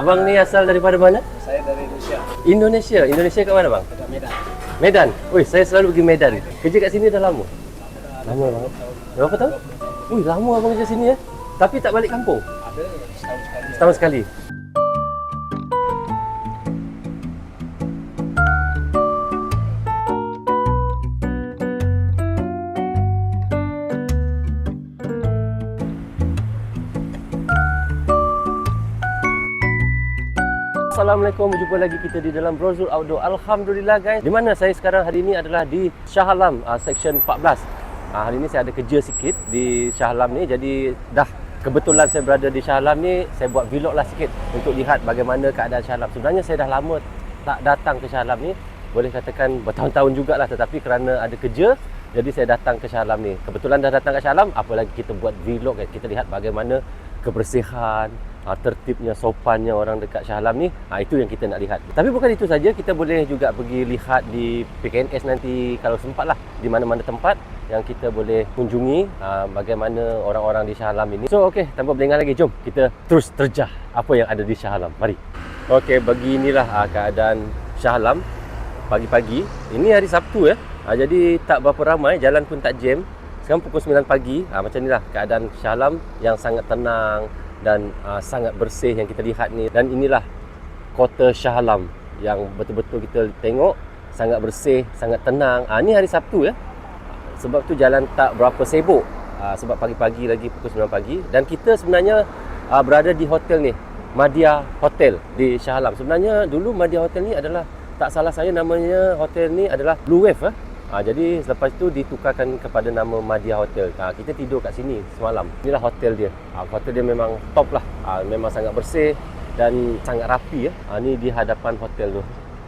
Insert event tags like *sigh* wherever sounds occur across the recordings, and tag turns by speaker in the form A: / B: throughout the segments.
A: Abang ni asal daripada mana?
B: Saya dari Indonesia.
A: Indonesia. Indonesia kat mana bang?
B: Dekat Medan.
A: Medan. Wih, saya selalu pergi Medan. Kerja kat sini dah lama. Lama banget. Berapa tahun? Wih, lama abang kerja sini ya. Tapi tak balik kampung.
B: Ada setahun sekali.
A: Setahun sekali. Assalamualaikum, berjumpa lagi kita di dalam Brozul Outdoor. Alhamdulillah guys. Di mana saya sekarang hari ini adalah di Shah Alam uh, section 14. Uh, hari ini saya ada kerja sikit di Shah Alam ni. Jadi dah kebetulan saya berada di Shah Alam ni, saya buat vlog lah sikit untuk lihat bagaimana keadaan Shah Alam. Sebenarnya saya dah lama tak datang ke Shah Alam ni. Boleh katakan bertahun-tahun jugalah tetapi kerana ada kerja jadi saya datang ke Shah Alam ni. Kebetulan dah datang ke Shah Alam, apa lagi kita buat vlog kan. Kita lihat bagaimana kebersihan, ha, tertibnya, sopannya orang dekat Shah Alam ni. Ha, itu yang kita nak lihat. Tapi bukan itu saja, kita boleh juga pergi lihat di PKNS nanti kalau sempat lah. Di mana-mana tempat yang kita boleh kunjungi ha, bagaimana orang-orang di Shah Alam ini. So okey, tanpa berlengah lagi, jom kita terus terjah apa yang ada di Shah Alam. Mari. Okey, beginilah ha, keadaan Shah Alam pagi-pagi. Ini hari Sabtu ya. Ha, jadi tak berapa ramai, jalan pun tak jam. Sekarang pukul 9 pagi. Ha, macam inilah keadaan Shah Alam yang sangat tenang dan uh, sangat bersih yang kita lihat ni. Dan inilah kota Shah Alam yang betul-betul kita tengok sangat bersih, sangat tenang. Ha, ni hari Sabtu ya. Sebab tu jalan tak berapa sibuk. Ha, sebab pagi-pagi lagi pukul 9 pagi dan kita sebenarnya uh, berada di hotel ni. Madia Hotel di Shah Alam. Sebenarnya dulu Madia Hotel ni adalah tak salah saya namanya hotel ni adalah Blue Wave eh. Ha, jadi selepas itu ditukarkan kepada nama Madia Hotel. Ha, kita tidur kat sini semalam. Inilah hotel dia. Ha, hotel dia memang top lah. Ha, memang sangat bersih dan sangat rapi ya. Ha, ni di hadapan hotel tu.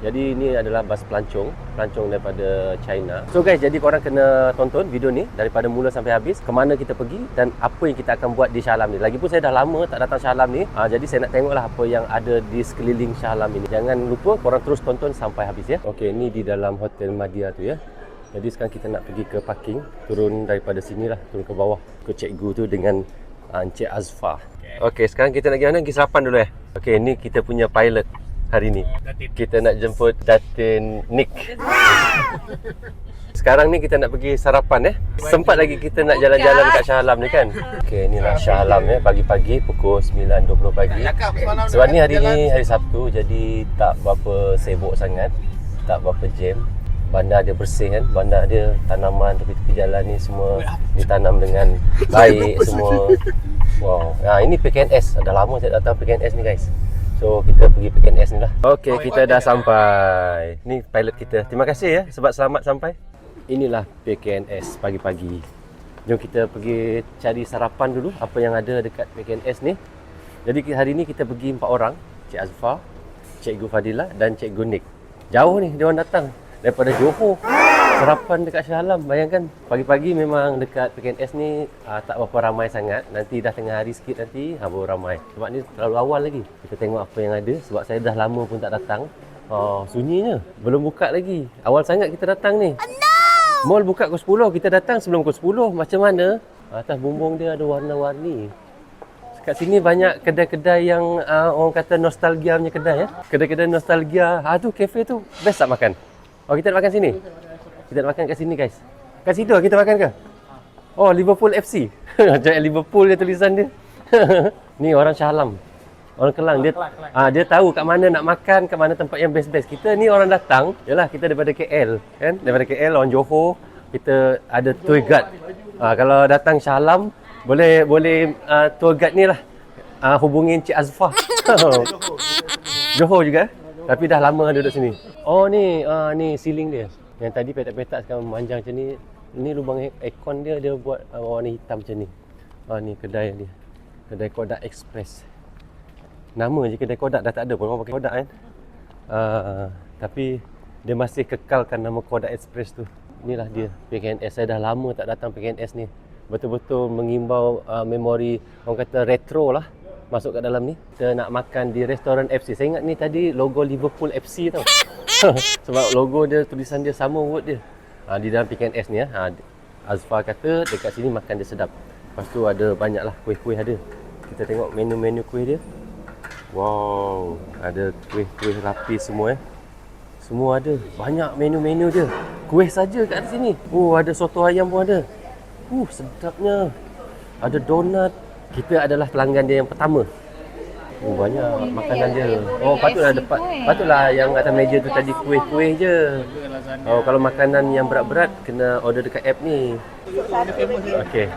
A: Jadi ini adalah bas pelancong, pelancong daripada China. So guys, jadi korang kena tonton video ni daripada mula sampai habis. Kemana kita pergi dan apa yang kita akan buat di Shah Alam ni. Lagipun saya dah lama tak datang Shah Alam ni. Ha, jadi saya nak tengoklah apa yang ada di sekeliling Shah Alam ini. Jangan lupa korang terus tonton sampai habis ya. Okey, ni di dalam hotel Madia tu ya. Jadi sekarang kita nak pergi ke parking, turun daripada sini lah, turun ke bawah ke cikgu tu dengan uh, Encik Azfar. Okey, okay, sekarang kita nak pergi mana? Pergi sarapan dulu eh. Okey, ni kita punya pilot hari ni. Kita nak jemput Datin Nick. *laughs* Sekarang ni kita nak pergi sarapan eh. Sempat lagi kita nak jalan-jalan kat Shah Alam ni kan. Okey, inilah Shah Alam ya pagi-pagi pukul 9.20 pagi. Sebab ni hari ni hari Sabtu jadi tak berapa sibuk sangat. Tak berapa jam bandar dia bersih kan bandar dia tanaman tepi-tepi jalan ni semua ditanam dengan *laughs* baik semua. wow. Ha, ini PKNS dah lama saya datang PKNS ni guys. So kita pergi PKNS ni lah. Ok kita dah sampai. Ni pilot kita. Terima kasih ya sebab selamat sampai. Inilah PKNS pagi-pagi. Jom kita pergi cari sarapan dulu apa yang ada dekat PKNS ni. Jadi hari ni kita pergi empat orang. Cik Azfar Cikgu Fadila dan Cikgu Nick jauh ni dia orang datang daripada Johor. Sarapan dekat Shah Alam. Bayangkan pagi-pagi memang dekat PKNS ni uh, tak berapa ramai sangat. Nanti dah tengah hari sikit nanti uh, baru ramai. Sebab ni terlalu awal lagi. Kita tengok apa yang ada sebab saya dah lama pun tak datang. Oh, sunyinya. Belum buka lagi. Awal sangat kita datang ni. No! mall buka pukul 10 kita datang sebelum pukul 10 macam mana? Atas bumbung dia ada warna-warni. Kat sini banyak kedai-kedai yang uh, orang kata nostalgia punya kedai ya. Kedai-kedai nostalgia. Ha tu kafe tu best tak makan? Oh kita nak makan sini? Kita nak makan kat sini guys. Kat situ lah kita makan ke? Oh Liverpool FC. *laughs* Macam Liverpool dia tulisan dia. *laughs* ni orang Shah Alam. Orang Kelang dia ah dia tahu kat mana nak makan, kat mana tempat yang best-best. Kita ni orang datang, yalah kita daripada KL kan? Daripada KL orang Johor, kita ada tour guide. Ah kalau datang Shah Alam boleh boleh uh, tour guide ni lah uh, hubungin Cik Azfar. *laughs* Johor juga. Tapi dah lama duduk sini. Oh ni, uh, ni ceiling dia. Yang tadi petak-petak sekarang memanjang macam ni. Ni lubang aircon dia dia buat uh, warna hitam macam ni. Ah ni kedai dia. Kedai Kodak Express. Nama je kedai Kodak dah tak ada pun orang pakai Kodak kan. Uh, tapi dia masih kekalkan nama Kodak Express tu. Inilah dia PKNS. Saya dah lama tak datang PKNS ni. Betul-betul mengimbau uh, memori orang kata retro lah masuk kat dalam ni. Kita nak makan di restoran FC. Saya ingat ni tadi logo Liverpool FC tau. *laughs* Sebab logo dia tulisan dia sama word dia. Ha, di dalam PKNS ni ya. Ha, Azfar kata dekat sini makan dia sedap. Lepas tu ada banyak lah kuih-kuih ada. Kita tengok menu-menu kuih dia. Wow, ada kuih-kuih lapis semua eh. Semua ada. Banyak menu-menu dia. Kuih saja kat sini. Oh, ada soto ayam pun ada. Uh, sedapnya. Ada donat. Kita adalah pelanggan dia yang pertama. Oh, banyak makanan dia. Oh, patutlah dapat. Patutlah yang atas meja tu tadi kuih-kuih je. Oh, kalau makanan yang berat-berat kena order dekat app ni. Okey.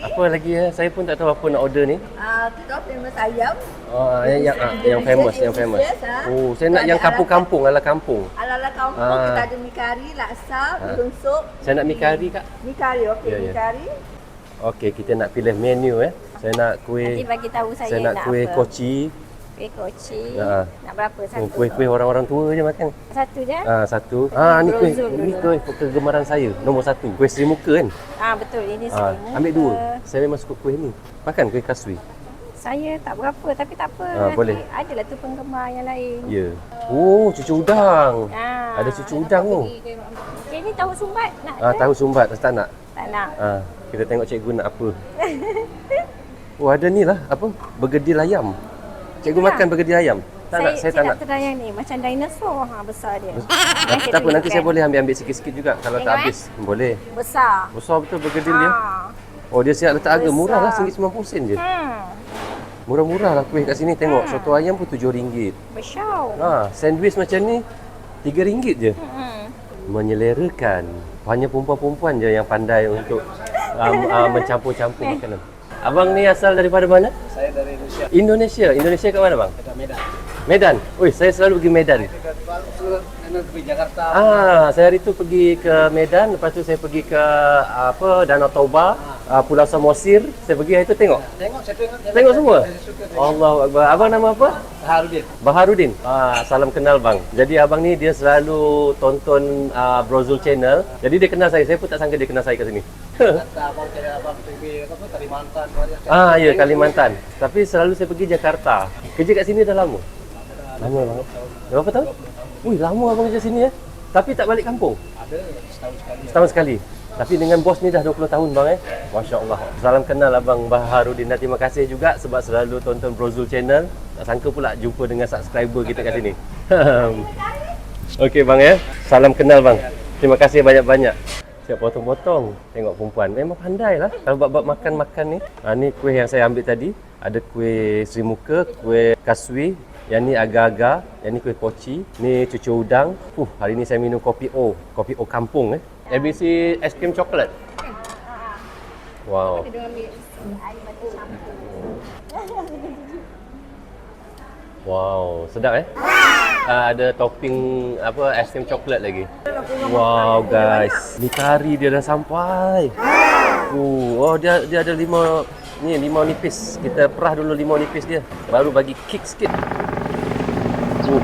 A: Apa lagi ya? Saya pun tak tahu apa nak order ni.
C: Ah, kita famous ayam.
A: Oh, yang yang, ah, yang famous, yang famous. Oh, saya nak yang kampung-kampung ala kampung.
C: Ala-ala kampung
A: Ah.
C: kita ada mi kari, laksa, bihun sup.
A: Saya nak mi kari kak.
C: Mi kari, okey,
A: Ya,
C: mi
A: ya.
C: kari.
A: Okey, kita nak pilih menu eh. Saya nak
D: Nanti
A: kuih
D: bagi tahu saya,
A: saya nak kuih
D: apa.
A: koci.
D: Kuih koci.
A: Ya.
D: Nak berapa satu?
A: Oh, kuih-kuih orang-orang tua je makan.
D: Satu je?
A: Ah, satu. Ah, ni kuih. Ni
D: dulu.
A: kuih kegemaran saya. Nombor satu. Kuih Sri Muka kan?
D: Ah betul ini
A: Ah,
D: semua.
A: ambil dua. Saya memang suka kuih ni. Makan kuih kaswi.
D: Saya tak berapa tapi tak apa.
A: Ah, boleh.
D: Adalah tu penggemar yang lain.
A: Ya. Oh, cucu udang.
D: Ah,
A: Ada cucu udang tu.
D: Okay, ni tahu sumbat nak
A: Ah,
D: ke?
A: tahu sumbat tak nak?
D: Tak nak.
A: Ah, kita tengok cikgu nak apa. *laughs* Oh, ada ni lah. Apa? Bergedil ayam. Cikgu
D: Itulah.
A: makan bergedil ayam. Tak
D: saya,
A: nak, saya tak nak.
D: terayang ni macam dinosaur ha besar dia.
A: Tak, tak apa, nanti saya boleh ambil-ambil sikit-sikit juga kalau tak
D: Tengok, eh.
A: habis. Boleh.
D: Besar.
A: Besar betul bergedil dia.
D: Ah.
A: Oh, dia siap letak harga.
D: Besar.
A: Murah lah, RM1.90 je.
D: Hmm.
A: Murah-murah lah kuih kat sini. Tengok, soto ayam pun RM7.
D: Besar.
A: Ha, sandwich macam ni RM3 je.
D: Hmm.
A: Menyelerakan. Hanya perempuan-perempuan je yang pandai untuk um, uh, mencampur-campur makanan. Abang ni asal daripada mana?
B: Saya dari Indonesia.
A: Indonesia. Indonesia kat mana bang?
B: Dekat Medan.
A: Medan. Oi, saya selalu pergi Medan.
B: Dekat pergi Jakarta.
A: Ah, saya hari tu pergi ke Medan, lepas tu saya pergi ke apa Danau Toba, uh, Pulau Samosir. Saya pergi hari tu tengok.
B: Tengok, saya tengok. saya
A: Tengok semua.
B: Saya suka tengok.
A: Allahu Akbar. Abang nama apa?
B: Harudin.
A: Baharudin. Ah, salam kenal bang. Jadi abang ni dia selalu tonton uh, Brozul channel. Jadi dia kenal saya. Saya pun tak sangka dia kenal saya kat sini. *laughs*
B: Abang cari abang pergi apa tu Kalimantan.
A: ah, ya Kalimantan. Tapi selalu saya pergi Jakarta. Kerja kat sini dah lama. Lama banget. Berapa tahun? Ui, lama abang kerja sini ya. Tapi tak balik kampung.
B: Ada setahun sekali.
A: Setahun sekali. Tapi dengan bos ni dah 20 tahun bang eh. Masya Allah. Salam kenal abang Baharudin terima kasih juga sebab selalu tonton Brozul channel. Tak sangka pula jumpa dengan subscriber kita kat sini. *laughs* Okey bang ya. Salam kenal bang. Terima kasih banyak-banyak. Siap potong-potong. Tengok perempuan. Memang pandai lah. Kalau bab-bab makan-makan ni. Ha, ni kuih yang saya ambil tadi. Ada kuih Sri Muka, kuih kaswi. Yang ni agar-agar. Yang ni kuih poci. Ni cucu udang. Uh, hari ni saya minum kopi O. Kopi O kampung eh. ABC es krim coklat. Wow. Wow, sedap eh? Uh, ada topping apa es krim coklat lagi. Wow guys, ni kari dia dah sampai. Uh, oh dia dia ada lima ni limau nipis. Kita perah dulu limau nipis dia. Baru bagi kick sikit. Uh,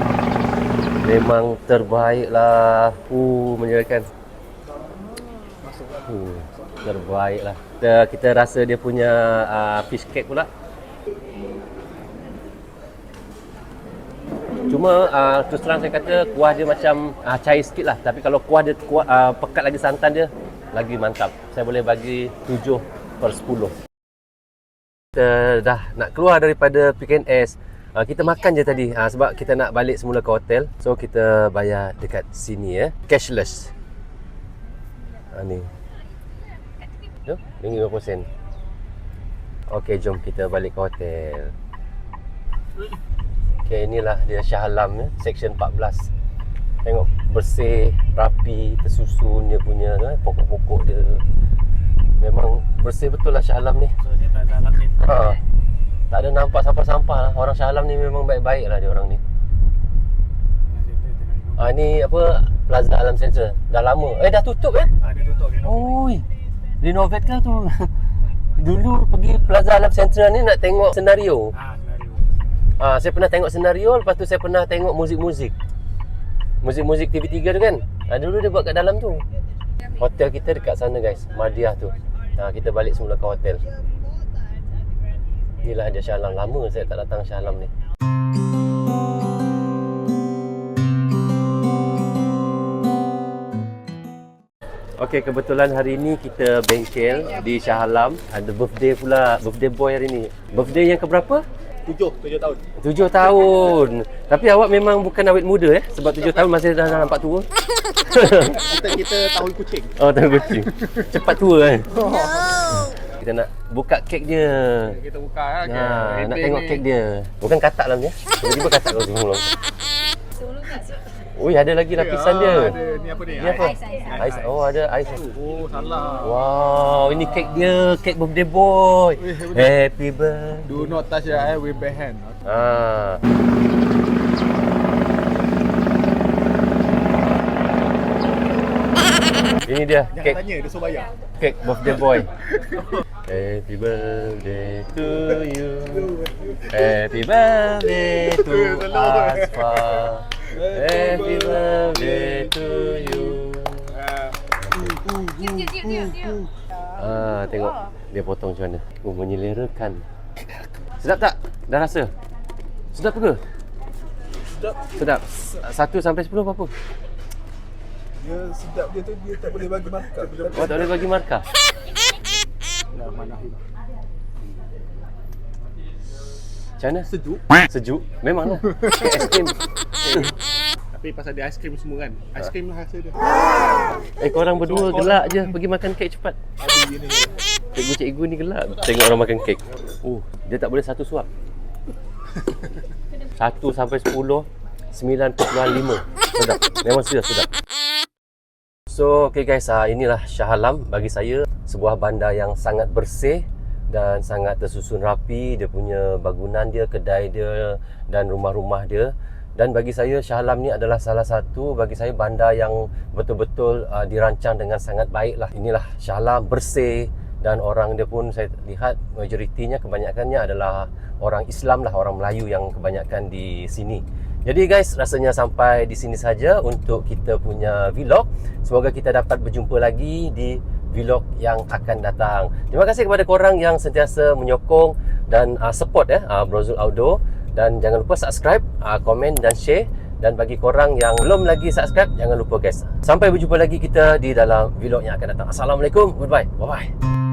A: memang terbaik lah. Uh, menyerakan. Uh, terbaik lah. Kita, kita rasa dia punya uh, fish cake pula. Cuma uh, terus terang saya kata kuah dia macam uh, cair sikit lah. Tapi kalau kuah dia kuah, uh, pekat lagi santan dia, lagi mantap. Saya boleh bagi 7 per 10. Kita dah nak keluar daripada PKNS. Uh, kita makan je tadi uh, sebab kita nak balik semula ke hotel. So kita bayar dekat sini ya. Cashless. Uh, ni. Jom, RM50 sen. Okey, jom kita balik ke hotel. Okay, inilah dia Shah Alam ya, section 14. Tengok bersih, rapi, tersusun dia punya eh, pokok-pokok dia. Memang bersih betul lah Shah Alam ni.
B: So dia tak ni.
A: Ha. Tak ada nampak sampah-sampah lah. Orang Shah Alam ni memang baik-baik lah dia orang ni. Ah ni apa Plaza Alam Central. Dah lama. Eh dah tutup eh?
B: Ah, dia tutup.
A: Oi. Renovate ke tu? *laughs* Dulu pergi Plaza Alam Central ni nak tengok senario.
B: Ah, senario.
A: Ah, saya pernah tengok senario, lepas tu saya pernah tengok muzik-muzik. Muzik-muzik TV3 tu kan. Ah, dulu dia buat kat dalam tu. Hotel kita dekat sana guys, Madiah tu. Ah, kita balik semula ke hotel. Inilah dia Shah Alam. Lama saya tak datang Shah Alam ni. Okey, kebetulan hari ni kita bengkel di Shah Alam. Ada birthday pula, birthday boy hari ni. Birthday yang keberapa?
B: Tujuh, tujuh tahun.
A: Tujuh tahun. Tapi awak memang bukan awet muda eh sebab tujuh tahun masih dah nampak tua.
B: Kita kita tahun kucing.
A: Oh, tahun kucing. Cepat tua kan. Kita nak buka kek dia.
B: Kita buka lah.
A: Ha, nak tengok kek dia. Bukan katak dalam dia. Tiba-tiba katak semua. Ui, ada lagi lapisan dia.
B: Ah, Ada ni apa ni?
A: Ni apa? Ais. Oh, ada ais.
B: Oh, salah.
A: Wow, ini kek dia, kek birthday boy. Happy birthday.
B: Do not touch ya, eh, with bare hand.
A: Ah. Ini dia
B: Jangan
A: kek
B: tanya, dia suruh bayar.
A: kek birthday boy. Happy birthday to you. *laughs* Happy birthday to Asfa. Happy birthday to you. Ah, tengok dia potong macam mana. Oh, menyelerakan. Sedap tak? Dah rasa? Sedap ke?
B: Sedap.
A: Sedap. Satu sampai sepuluh berapa?
B: Dia sedap dia tu, dia tak boleh bagi markah.
A: Oh, tak boleh bagi markah. Macam mana?
B: Sejuk.
A: Sejuk. Memanglah. *laughs* Kek aiskrim.
B: Tapi pasal dia aiskrim semua kan. Aiskrim lah rasa dia.
A: Eh, korang berdua gelak je pergi makan kek cepat.
B: Ada gini.
A: Cikgu-cikgu ni gelak tengok orang makan kek. Oh, dia tak boleh satu suap. *laughs* Satu sampai sepuluh, sembilan perpuluhan lima. Sedap. Memang sedap, sedap. So, okay guys, uh, inilah Shah Alam bagi saya. Sebuah bandar yang sangat bersih dan sangat tersusun rapi. Dia punya bangunan dia, kedai dia dan rumah-rumah dia. Dan bagi saya Shah Alam ni adalah salah satu bagi saya bandar yang betul-betul uh, dirancang dengan sangat baik lah. Inilah Shah Alam bersih dan orang dia pun saya lihat majoritinya kebanyakannya adalah orang Islam lah, orang Melayu yang kebanyakan di sini. Jadi guys, rasanya sampai di sini saja untuk kita punya vlog. Semoga kita dapat berjumpa lagi di vlog yang akan datang. Terima kasih kepada korang yang sentiasa menyokong dan uh, support ya uh, Brozul Outdoor dan jangan lupa subscribe, uh, komen dan share dan bagi korang yang belum lagi subscribe jangan lupa guys. Sampai berjumpa lagi kita di dalam vlog yang akan datang. Assalamualaikum. Goodbye. Bye bye.